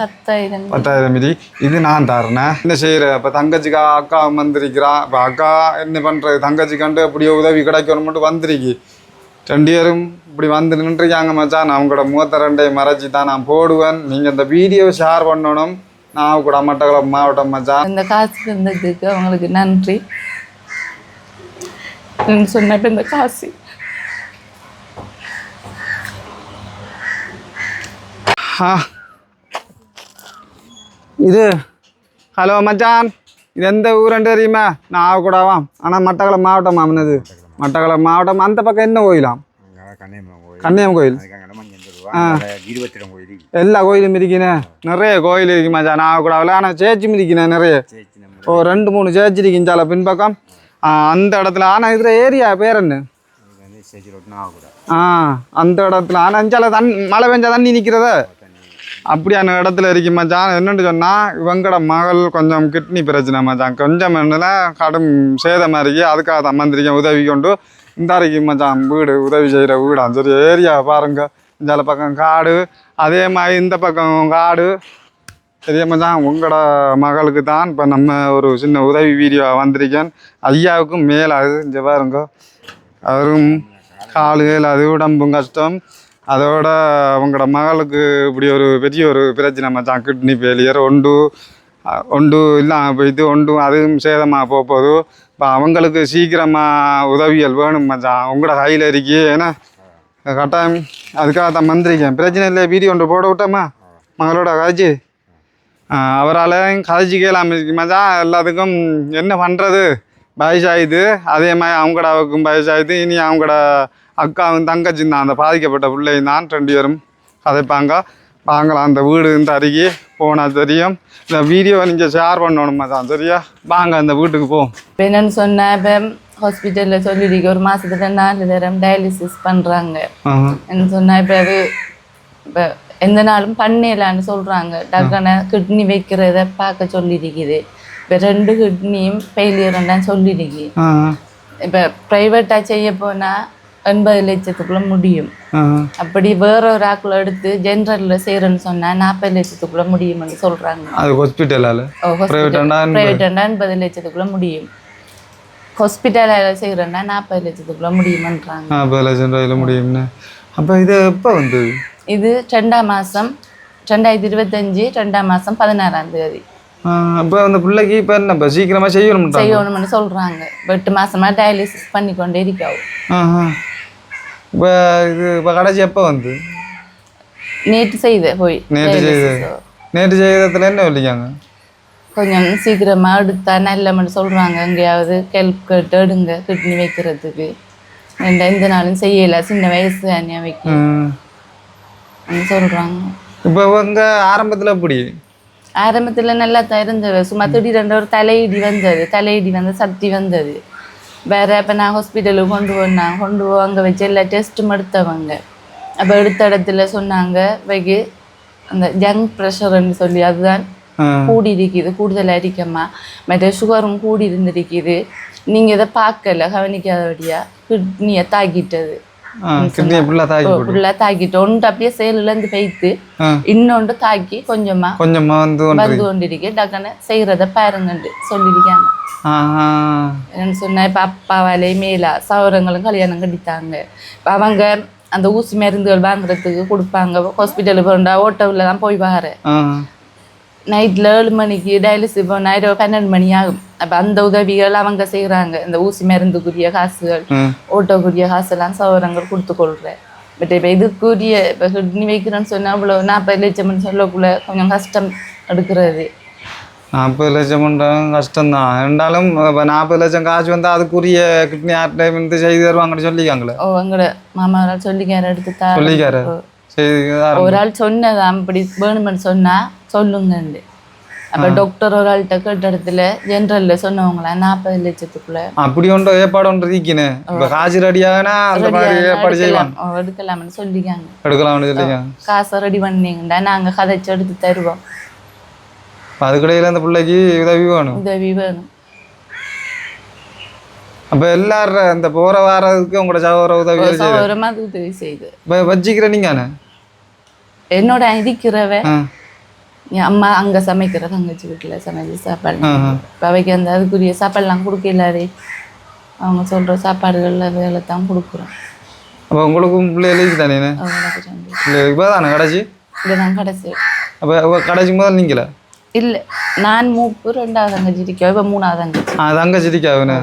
பத்தாயிரம். பத்தாயிரம் மிதி. இது நான் தரேன். என்ன செய்யற? இப்போ தங்கச்சிக்கா அக்கா வந்திருக்கிறான் இப்போ அக்கா என்ன பண்ணுறது தங்கச்சிக்காண்டு அப்படியே உதவி கிடைக்கணும் மட்டும் வந்திருக்கு. ரெண்டு பேரும் இப்படி வந்து நின்றுருக்காங்க மச்சான். அவங்களோட முகத்தை ரெண்டையும் மறைச்சி தான் நான் போடுவேன். நீங்கள் இந்த வீடியோவை ஷேர் பண்ணணும். நான் கூட மட்டக்களப்பு மாவட்டம் மச்சான். இந்த காசு இருந்ததுக்கு அவங்களுக்கு நன்றி. நீங்க சொன்ன இப்ப இந்த காசு. ஆ இது ஹலோ மச்சான். இது எந்த ஊருன்னு தெரியுமா? நான் கூடவா ஆனால் மட்டக்களப்பு மாவட்டம் மாமனது மட்டக்களப்பு மாவட்டம் அந்த பக்கம் என்ன கோயிலாம் கண்ணியம்மன் கோயில். எல்லா கோயிலும் இருக்குண்ணே நிறைய கோயில் இருக்கு மச்சான். கூட ஆனால் சேர்ச்சி மிதிக்கினேன் நிறைய. ஓ ரெண்டு மூணு சேர்ச்சி இருக்குஞ்சால பின்பக்கம். அந்த இடத்துல ஆனால் இதில் ஏரியா பேர் என்ன? ஆ அந்த இடத்துல. ஆனால் இஞ்சால தண்ணி மழை பெஞ்சா தண்ணி நிற்கிறத அப்படியான இடத்துல இருக்கு மச்சான் என்னென்னு சொன்னால் இவங்கட மகள் கொஞ்சம் கிட்னி பிரச்சனை மச்சான். கொஞ்சம் என்னல கடும் சேதமாக இருக்கு. அதுக்காக தான் வந்திருக்கேன் உதவி கொண்டு இந்த அறைக்கு மச்சான் வீடு உதவி செய்கிற வீடா. சரி ஏரியா பாருங்க. இந்த பக்கம் காடு அதே மாதிரி இந்த பக்கம் காடு. சரி மச்சான் உங்களோட மகளுக்கு தான் இப்போ நம்ம ஒரு சின்ன உதவி வீடியோ வந்திருக்கேன். ஐயாவுக்கும் மேலாகுது. இங்கே பாருங்க. அவரும் காலுகள் அது உடம்பும் கஷ்டம். அதோட அவங்களோட மகளுக்கு இப்படி ஒரு பெரிய ஒரு பிரச்சனை மச்சான் கிட்னி ஃபெயிலியர் ஒன்று ஒன்று இல்லாமல் போயிட்டு ஒண்டும் அதுவும் சேதமாக போக போகுது. இப்போ அவங்களுக்கு சீக்கிரமாக உதவிகள் வேணும் மச்சான். உங்களோட கையில் இருக்கி ஏன்னா கட்டாயம் அதுக்காக தான் மந்திரிக்கேன். பிரச்சனை இல்லை வீடியோ ஒன்று போட விட்டோமா? மகளோட காய்ச்சி அவரால் கதைச்சி கேளாம மச்சான். எல்லாத்துக்கும் என்ன பண்ணுறது பயசாயுது அதே மாதிரி அவங்களோட அவருக்கும் பயசாயுது இனி அவங்களோட அக்காவும் தங்கச்சியும் தான். அந்த பாதிக்கப்பட்ட பிள்ளையும் தான் ரெண்டு பேரும் கதைப்பாங்க. வாங்கலாம் அந்த வீடு இந்த அருகே போனால் தெரியும். இந்த வீடியோவை நீங்கள் ஷேர் பண்ணணும் மச்சான் சரியா? வாங்க அந்த வீட்டுக்கு போவோம் இப்போ என்னன்னு சொன்னா இப்போ ஹாஸ்பிட்டலில் சொல்லிருக்கு ஒரு மாசத்துல நாலு நேரம் டயாலிசிஸ் பண்றாங்க. ஆஹா. என்ன சொன்னா இப்போ அது இப்போ எந்த நாளும் பண்ணலான்னு சொல்றாங்க. டக்குன கிட்னி வைக்கிறத பார்க்க சொல்லியிருக்குது இப்போ ரெண்டு கிட்னியும் ஃபெயிலியர்தான் சொல்லியிருக்கு ஆஹா. இப்போ ப்ரைவேட்டாக செய்ய போனால் எண்பது லட்சத்துக்குள்ள முடியும். அப்படி வேற ஒரு ஆக்களை எடுத்து ஜென்ரலில் செய்கிறேன்னு சொன்னால் நாற்பது லட்சத்துக்குள்ள முடியும்னு சொல்கிறாங்க அது ஹாஸ்பிட்டலால்? Private-ஆண்டா எண்பது? லட்சத்துக்குள்ள முடியும். ஹாஸ்பிட்டலில் செய்கிறேன்னா நாற்பது லட்சத்துக்குள்ள முடியுமன்றாங்க. நாற்பது லட்சம் ரூபாயில் முடியும்னு. அப்போ இது எப்போ வந்தது? இது ரெண்டாம் மாதம் ரெண்டாயிரத்தி இருபத்தஞ்சி ரெண்டாம் மாதம் பதினாறாம் தேதி. அப்போ அந்த பிள்ளைக்கு இப்போ என்ன இப்போ சீக்கிரமாக செய்யணும் செய்யணும்னு சொல்கிறாங்க எட்டு மாசமா டயாலிசிஸ் பண்ணி கொண்டே இருக்காவும் இப்போ இது இப்போ கடைசி எப்போ வந்து? நேற்று செய்த போய். நேற்று செய்த. நேற்று செய்ததுல என்ன சொல்லிக்காங்க? கொஞ்சம் சீக்கிரமா எடுத்தா நல்லமன்னு சொல்றாங்க. எங்கேயாவது ஹெல்ப் கேட்டு எடுங்க கிட்னி வைக்கிறதுக்கு. இந்த இந்த நாளும் செய்யல. சின்ன வயசு அண்ணியா வைக்க சொல்றாங்க. இப்போ இவங்க ஆரம்பத்தில் எப்படி? ஆரம்பத்துல நல்லா தான் இருந்தது. சும்மா திடீரென்று ஒரு தலையிடி வந்தது. தலையிடி வந்து சக்தி வந்தது. வேற இப்போ நான் ஹாஸ்பிட்டலுக்கு கொண்டு போனேன் கொண்டு போ அங்கே வச்சு எல்லா டெஸ்ட்டும் எடுத்தவங்க. அப்போ எடுத்த இடத்துல சொன்னாங்க வைக்கு அந்த ஜங் ப்ரெஷர்னு சொல்லி அதுதான். கூடி இருக்குது கூடுதல் அரிக்கமா? மற்ற சுகரும் கூடி இருந்திருக்குது நீங்க இதை பார்க்கல கவனிக்காதபடியா கிட்னியை தாக்கிட்டது. ஃபுல்லாக தாக்கிட்டு ஒன்று அப்படியே செயலிலேருந்து பெய்த்து. இன்னொன்று தாக்கி கொஞ்சமா வந்து வந்து கொண்டிருக்கு டக்குன்னு செய்கிறத பாருங்கன்ட்டு சொல்லியிருக்காங்க. ஆஹா. என்னன்னு சொன்னா இப்போ மேலா சௌரங்களும் கல்யாணம் கட்டித்தாங்க இப்போ அவங்க அந்த ஊசி மருந்துகள் வாங்குறதுக்கு கொடுப்பாங்க. ஹாஸ்பிட்டலுக்கு போண்டா ஓட்டோவில் தான் போய் வாரேன். ஆ. நைட்டில் ஏழு மணிக்கு டயாலிசிஸ் போனால் இரவு பன்னெண்டு மணி ஆகும் அப்போ அந்த உதவிகள் அவங்க செய்கிறாங்க இந்த ஊசி மருந்துக்குரிய காசுகள். ஓட்டோக்குரிய காசெல்லாம் சௌரங்கள் கொடுத்து கொள்கிறேன் பட் இப்போ இதுக்குரிய இப்போ கிட்னி வைக்கிறேன்னு சொன்னால் இவ்வளோ நாற்பது லட்சம்னு சொல்லக்குள்ள கொஞ்சம் கஷ்டம் எடுக்கிறது நாற்பது லட்சம் பண்ணுறாங்க கஷ்டம்தான் இருந்தாலும் இப்போ நாற்பது லட்சம் காசு வந்தால் அதுக்குரிய கிட்னி ஆர்ட் வந்து செய்து தருவாங்கன்னு சொல்லிக்காங்களே ஓ எங்களோட மாமா ஒரு ஆள் சொல்லிக்கார எடுத்து சொல்லிக்காரு ஒரு ஆள் சொன்னதாம் இப்படி வேணுமென்னு சொன்னா சொல்லுங்கண்டு. அப்போ டாக்டர் ஒரு ஆள்கிட்ட கேட்ட இடத்துல ஜென்ரலில் சொன்னவங்களா நாற்பது லட்சத்துக்குள்ள? அப்படி ஒன்று ஏற்பாடு ஒன்று இருக்கீனே. இப்போ காசு ரெடியாகனா அந்த மாதிரி ஏற்பாடு செய்வாங்க. எடுக்கலாம்னு சொல்லிக்காங்க. எடுக்கலாம்னு சொல்லிக்காங்க. காசை ரெடி பண்ணீங்கடா நாங்கள் கதைச்சு எடுத்து தருவோம். அதுக்கிடையில் அந்த பிள்ளைக்கு உதவி வேணும். உதவி வேணும். அப்போ எல்லாரும் இந்த போகிற வாரத்துக்கு உங்களோட சகோதர உதவி சௌகரமாக உதவி செய்து. வச்சிக்கிற நீங்கண்ணே என்னோட இருக்கிறவ ஆ. என் அம்மா அங்க சமைக்கிற தங்கச்சி வீட்டுல சமைச்சு சாப்பாடு. இப்போ அவைக்கு அந்த அதுக்குரிய சாப்பாடுலாம் கொடுக்கலாதே அவங்க சொல்ற சாப்பாடுகள் அதுகளை தான் கொடுக்குறோம். அப்போ உங்களுக்கும் பிள்ளைகளுக்கு தானே பிள்ளைகளுக்கு இப்போ தானே கடைசி? இதுதான் கடைசி. அப்போ கடைசி முதல் நீங்களா? இல்ல நான் மூப்பு ரெண்டாவது தங்கச்சி இருக்கா? இப்போ மூணாவது தங்கச்சி. ஆ தங்கச்சி இருக்காவுண்ணே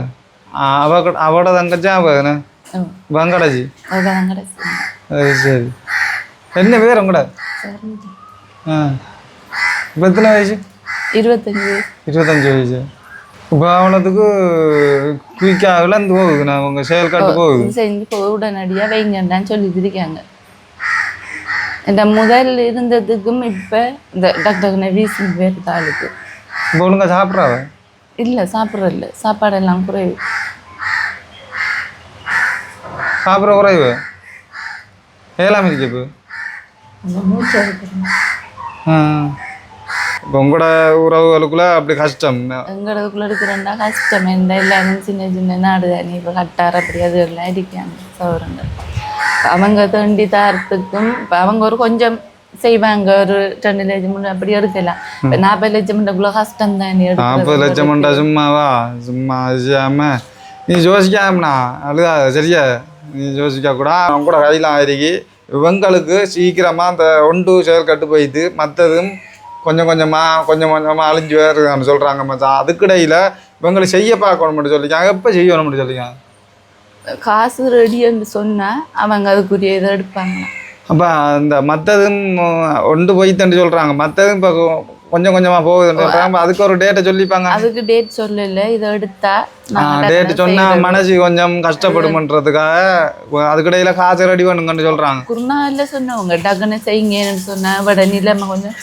அவ கூட- அவட தங்கச்சி அவண்ணே ம். வெங்கடாஜி அவங்க தான் கடைசி அது சரி என்ன பேர் உங்களோட சரி ஆ இப்போ எத்தனை வயசு இருபத்தஞ்சு இருபத்தஞ்சு வயசு இப்போ அவனத்துக்கு குயிக்காக இழந்து போகுதுண்ணா உங்க செயல் காட்டு போகுது செஞ்சு இப்போ உடனடியாக வைங்கண்டான்னு சொல்லிட்டு இருக்காங்க இந்த முதல் இருந்ததுக்கும் இப்போ இந்த டாக்டர் வீசி பேர் தாளுக்கு இப்போ ஒழுங்கா சாப்பிட்றாவ இல்லை சாப்பிட்றதில்ல சாப்பாடெல்லாம் குறைவு. சாப்பிட்ற குறைவு? ஏழாம் இருக்கு இப்போ இப்போ உங்களோட உறவுகளுக்குள்ள அப்படி கஷ்டம். எங்களுக்குள்ள இருக்கிறண்டா கஷ்டம். இந்த எல்லாரும் சின்ன சின்ன நாடு தானே. இப்போ கட்டார் அப்படி அது எல்லாம் இருக்காங்க சௌரங்கள் அவங்க தண்டி தாரத்துக்கும் இப்போ அவங்க ஒரு கொஞ்சம் செய்வாங்க ஒரு ரெண்டு லட்சம் அப்படி எடுக்கலாம் இப்போ நாற்பது லட்சம்ன்றக்குள்ள கஷ்டம் தானே நாற்பது லட்சம் மண்டா சும்மாவா? சும்மா செய்யாம நீ யோசிக்காமண்ணா அழுகாத சரியா? நீ யோசிக்க கூட. அவங்க கூட கையில் ஆயிருக்கு. இவங்களுக்கு சீக்கிரமாக அந்த ஒன்று செயல் கட்டு போயிட்டு மற்றதும் கொஞ்சம் கொஞ்சமாக கொஞ்சம் கொஞ்சமாக அழிஞ்சு வருதுன்னு சொல்கிறாங்க மச்சான். அதுக்கிடையில் இவங்களை செய்ய பார்க்கணும் மட்டும் சொல்லிக்காங்க எப்போ செய்யணும் மட்டும் சொல்லிக்காங்க காசு ரெடின்னு சொன்னா அவங்க அதுக்குரிய இதை எடுப்பாங்க அப்போ அந்த மற்றதும் ஒன்று போயிட்டுன்னு சொல்கிறாங்க மற்றதும் இப்போ கொஞ்சம் கொஞ்சமாக போகுதுன்னு சொல்கிறாங்க அதுக்கு ஒரு டேட்டை சொல்லிப்பாங்க. அதுக்கு டேட் சொல்லல. இதை எடுத்தா டேட் டக்குனு சொன்னா செய்றது. மனசு கொஞ்சம் கஷ்டப்படுமன்றதுக்காக அதுக்கிடையில காசு ரெடி பண்ணுங்கன்னு சொல்றாங்க. குருணா இல்ல சொன்னவங்க டக்குன்னு செய்யுங்கன்னு சொன்னா விட நிலைமை கொஞ்சம்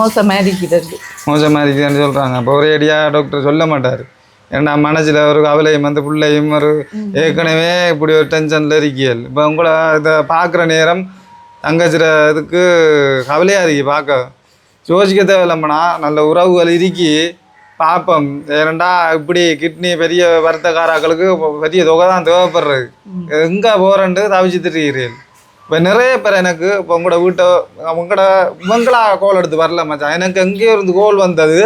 மோசமா இருக்கிறது. மோசமா இருக்குதுன்னு சொல்றாங்க. அப்போ ஒரே டாக்டர் சொல்ல மாட்டாரு. ஏன்னா மனசில் ஒரு கவலையும் அந்த பிள்ளையும் ஒரு ஏற்கனவே இப்படி ஒரு டென்ஷனில் இருக்கியல் இப்போ உங்களை இதை பார்க்குற நேரம் தங்கச்சிற இதுக்கு கவலையாக இருக்கு பார்க்க. யோசிக்க தேவையில்லம்மனா நல்ல உறவுகள் இருக்கி பார்ப்போம் ஏனண்டா இப்படி கிட்னி பெரிய வருத்தக்காராக்களுக்கு பெரிய தொகை தான் தேவைப்படுறது. எங்கே போகிறேன்ட்டு தவிச்சு திரிகிறீர்கள் இப்போ நிறைய பேர் எனக்கு இப்போ உங்களோட வீட்டை உங்களோட இவங்களா கோல் எடுத்து வரல மச்சான். எனக்கு எங்கேயோ இருந்து கோல் வந்தது.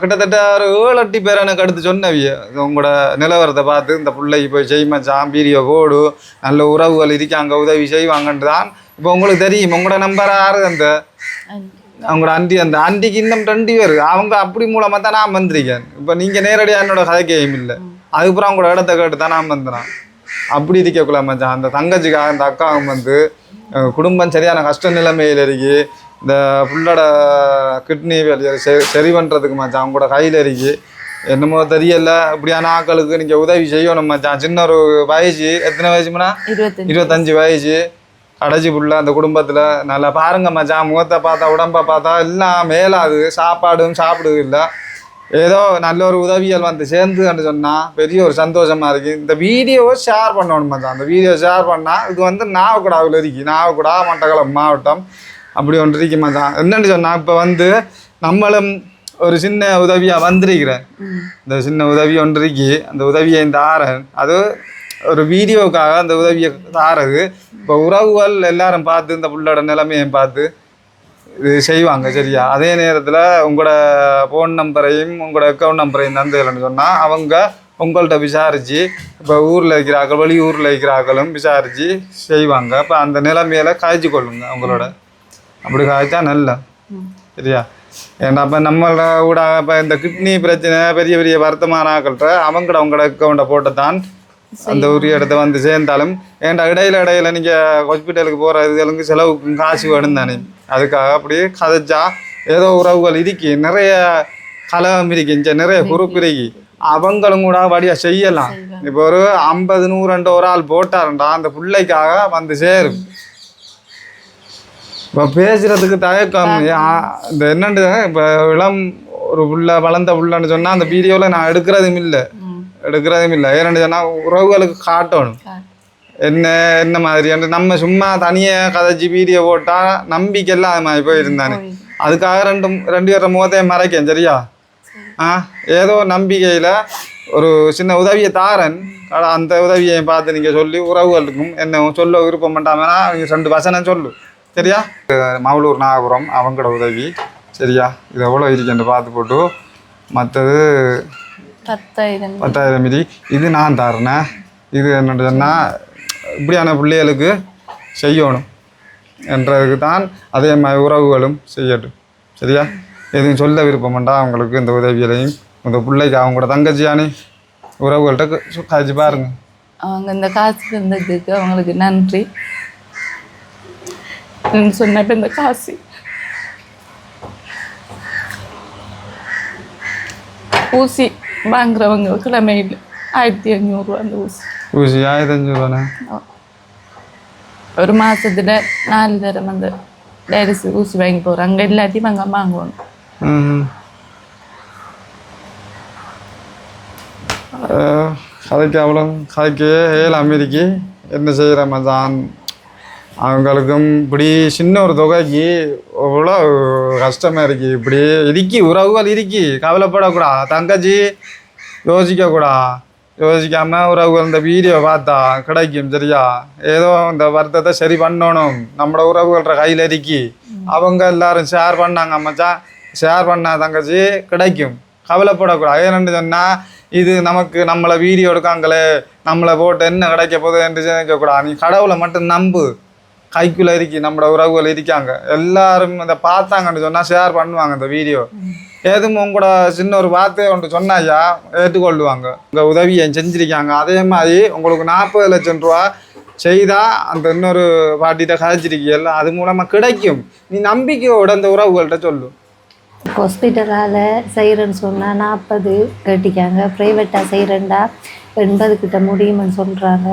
கிட்டத்தட்ட ஒரு ஏழு எட்டு பேர் எனக்கு அடுத்து சொன்னவிய. உங்களோட நிலவரத்தை பார்த்து இந்த பிள்ளைக்கு போய் செய் மச்சான் வீடியோ போடு நல்ல உறவுகள் இருக்காங்க உதவி செய்வாங்கன்ட்டு தான் இப்போ உங்களுக்கு தெரியும் உங்களோட நம்பர் ஆறு அந்த அவங்களோட அண்டி அந்த அண்டிக்கு இன்னும் ரெண்டு பேர். அவங்க அப்படி மூலமாக தான் நான் வந்திருக்கேன். இப்போ நீங்கள் நேரடியாக என்னோட கதை கேம் இல்லை. அதுக்கப்புறம் அவங்களோட இடத்த கேட்டு தான் நான் வந்துடுறேன் அப்படி இருக்கக்குள்ள மச்சான் அந்த தங்கச்சிக்காக அந்த அக்காவும் வந்து குடும்பம் சரியான கஷ்ட நிலைமையில் இருக்குது இந்த புள்ளோட கிட்னி வேலையை சரி சரி பண்ணுறதுக்கு மச்சான் அவங்க கூட கையில் இருக்கு. என்னமோ தெரியல. இப்படியான ஆட்களுக்கு நீங்கள் உதவி செய்யணும் மச்சான். சின்ன ஒரு வயசு எத்தனை வயசுமுன்னா இருபத்தஞ்சு வயசு. கடைசி புள்ள அந்த குடும்பத்தில். நல்லா பாருங்க மச்சான் முகத்தை பார்த்தா உடம்ப பார்த்தா எல்லாம் மேலாது. சாப்பாடும் சாப்பிடுது இல்லை. ஏதோ நல்ல ஒரு உதவியல் வந்து சேர்ந்துன்னு சொன்னால் பெரிய ஒரு சந்தோஷமா இருக்கு. இந்த வீடியோவை ஷேர் பண்ணணும் மச்சான். அந்த வீடியோ ஷேர் பண்ணால் இது வந்து நாவக்குடாவில் இருக்கு. நாவக்குடா மட்டக்களப்பு மாவட்டம். அப்படி ஒன்று தான் மச்சான். என்னன்னு சொன்னால் இப்போ வந்து நம்மளும் ஒரு சின்ன உதவியாக வந்திருக்கிறேன். இந்த சின்ன உதவி ஒன்று அந்த உதவியை இந்த ஆறன் அது ஒரு வீடியோவுக்காக அந்த உதவியை தாரது இப்போ உறவுகள் எல்லாரும் பார்த்து இந்த பிள்ளோட நிலைமையை பார்த்து இது செய்வாங்க சரியா? அதே நேரத்தில் உங்களோட ஃபோன் நம்பரையும் உங்களோட அக்கௌண்ட் நம்பரையும் தந்துகள்னு சொன்னால் அவங்க உங்கள்கிட்ட விசாரித்து இப்போ ஊரில் இருக்கிறார்கள் வெளி ஊரில் இருக்கிறார்களும் விசாரித்து செய்வாங்க. அப்போ அந்த நிலைமையில காய்ச்சி கொள்ளுங்க அவங்களோட. அப்படி காய்ச்சா நல்ல. சரியா? ஏன்னா இப்போ நம்மளோட கூட இப்போ இந்த கிட்னி பிரச்சனை பெரிய பெரிய வருத்தமான ஆக்கள்கிட்ட அவங்களோட அவங்களோட அக்கௌண்ட்டை போட்டு தான் அந்த உரிய இடத்த வந்து சேர்ந்தாலும் ஏன்டா இடையில இடையில நீங்கள் ஹாஸ்பிட்டலுக்கு போகிற இதுகளுக்கு செலவுக்கு காசு வேணும் தானே. அதுக்காக அப்படியே கதைச்சா ஏதோ உறவுகள் இருக்கு நிறைய கலகம் இருக்கு நிறைய குரூப் இருக்கு அவங்களும் கூட வழியா செய்யலாம். இப்போ ஒரு ஐம்பது நூறுன்ற ஒரு ஆள் போட்டாருண்டா அந்த பிள்ளைக்காக வந்து சேரும். இப்போ பேசுறதுக்கு தயக்கம். இந்த என்னண்டு இப்போ இளம் ஒரு புள்ள வளர்ந்த புள்ளன்னு சொன்னால் அந்த வீடியோவில் நான் எடுக்கிறதும் இல்லை. எடுக்கிறதும் இல்லை. ஏன்னு சொன்னால் உறவுகளுக்கு காட்டணும். என்ன என்ன மாதிரியான நம்ம சும்மா தனியாக கதைச்சி வீடியோ போட்டால் நம்பிக்கை இல்லாத மாதிரி போயிருந்தானே. அதுக்காக ரெண்டு ரெண்டு பேர முகத்தையும் மறைக்கேன் சரியா? ஆ ஏதோ நம்பிக்கையில் ஒரு சின்ன உதவியை தாரன். அந்த உதவியை பார்த்து நீங்கள் சொல்லி உறவுகளுக்கும் என்ன சொல்ல விருப்பம் பண்ணாமனா அவங்க ரெண்டு வசனம் சொல்லு. சரியா? அஹ் மகளூர் நாகபுரம் அவங்களோட உதவி. சரியா? இது எவ்வளோ இருக்குன்னு பார்த்து போட்டு. மற்றது பத்தாயிரம். பத்தாயிரம் மிதி இது நான் தரேனே இது என்னோட சொன்னால் இப்படியான பிள்ளைகளுக்கு செய்யணும் என்றதுக்கு தான் அதே மாதிரி உறவுகளும் செய்யட்டும். சரியா? எதுவும் சொல்ல விருப்பம்ண்டா அவங்களுக்கு இந்த உதவிகளையும் இந்த பிள்ளைக்கு அவங்களோட தங்கச்சியானே உறவுகள்கிட்ட காய்ச்சி பாருங்க. அவங்க இந்த காசு இருந்ததுக்கு அவங்களுக்கு நன்றி. நீங்க சொன்னப்ப இந்த காசு ஊசி வாங்குறவங்க கிழமையில் ஆயிரத்தி ஐநூறுரூவா அந்த ஊசி ஊசி ஆயிரத்தஞ்சு ரூபாண்ணே ஒரு மாசத்துல நாலு தரம் அந்த டேரிஸ் ஊசி வாங்கி போகிறாங்க இல்லாட்டி வாங்க வாங்கணும் கதைக்கு அவ்வளோ கதைக்கு ஏழு அமெரிக்கி என்ன செய்கிற மச்சான் அவங்களுக்கும் இப்படி சின்ன ஒரு தொகைக்கு அவ்வளோ கஷ்டமாக இருக்கு. இப்படி இருக்கி உறவுகள் இருக்கி கவலைப்படக்கூடாது தங்கச்சி யோசிக்கக்கூடா. யோசிக்காமல் உறவுகள் இந்த வீடியோ பார்த்தா கிடைக்கும் சரியா? ஏதோ இந்த வருத்தத்தை சரி பண்ணணும். நம்மளோட உறவுகள்ற கையில் இருக்கி அவங்க எல்லாரும் ஷேர் பண்ணாங்க மச்சான் ஷேர் பண்ணால் தங்கச்சி கிடைக்கும். கவலைப்படக்கூடாது ஏன்னு சொன்னால் இது நமக்கு நம்மளை வீடியோ எடுக்காங்களே. நம்மளை போட்டு என்ன கிடைக்க போகுது என்று நினைக்கக்கூடாது நீ கடவுளை மட்டும் நம்பு. கைக்குள்ளே இருக்கி நம்மளோட உறவுகள் இருக்காங்க. எல்லாரும் இதை பார்த்தாங்கன்னு சொன்னால் ஷேர் பண்ணுவாங்க இந்த வீடியோ ஏதும் உங்களோட சின்ன ஒரு வார்த்தை ஒன்று சொன்னாயா ஏற்றுக்கொள்ளுவாங்க. உங்கள் உதவியை செஞ்சிருக்காங்க? அதே மாதிரி உங்களுக்கு நாற்பது லட்சம் ரூபா செய்தால் அந்த இன்னொரு பாட்டிகிட்ட கதைச்சிருக்கீல்ல அது மூலமாக கிடைக்கும். நீ நம்பிக்கையோட அந்த உறவுகள்கிட்ட சொல்லு. ஹாஸ்பிட்டலால் செய்கிறேன்னு சொன்னால் நாற்பது கேட்டிக்காங்க. ப்ரைவேட்டாக செய்கிறேன்டா எண்பது கிட்ட முடியும்னு சொல்கிறாங்க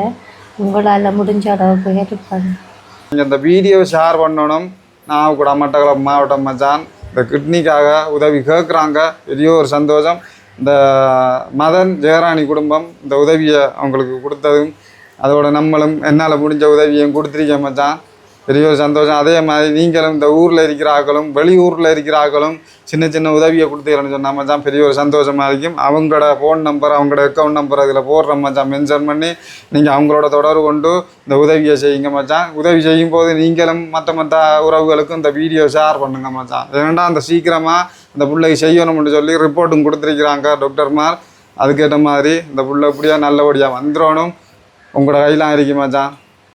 உங்களால் முடிஞ்ச அளவுக்கு ஹெல்ப் பண்ணு. நீங்கள் இந்த வீடியோ ஷேர் பண்ணணும். நான் கூட மட்டக்களப்பு மாவட்டம் மச்சான். இந்த கிட்னிக்காக உதவி கேட்குறாங்க பெரிய ஒரு சந்தோஷம். இந்த மதன் ஜெயராணி குடும்பம் இந்த உதவியை அவங்களுக்கு கொடுத்ததும் அதோட நம்மளும் என்னால் முடிஞ்ச உதவியும் கொடுத்துருக்கேன் மச்சான். பெரிய ஒரு சந்தோஷம். அதே மாதிரி நீங்களும் இந்த ஊரில் இருக்கிற ஆட்களும் வெளியூரில் இருக்கிற ஆக்களும் சின்ன சின்ன உதவியை கொடுத்தீங்கன்னு சொன்னால் மச்சான் பெரிய ஒரு சந்தோஷமாக இருக்கும். அவங்களோட ஃபோன் நம்பர் அவங்களோட அக்கௌண்ட் நம்பர் அதில் போடுற மச்சான் மென்ஷன் பண்ணி நீங்கள் அவங்களோட தொடர்பு கொண்டு இந்த உதவியை செய்யுங்க மச்சான். உதவி செய்யும் போது நீங்களும் மற்ற மற்ற உறவுகளுக்கும் இந்த வீடியோ ஷேர் பண்ணுங்க மச்சான். ஏன்னா அந்த சீக்கிரமாக இந்த பிள்ளைக்கு செய்யணும்னு சொல்லி ரிப்போர்ட்டும் கொடுத்துருக்கிறாங்க டாக்டர்மார் அதுக்கேற்ற மாதிரி இந்த பிள்ளை இப்படியா நல்லபடியாக வந்துடணும். உங்களோட கையெல்லாம் இருக்கு மச்சான்.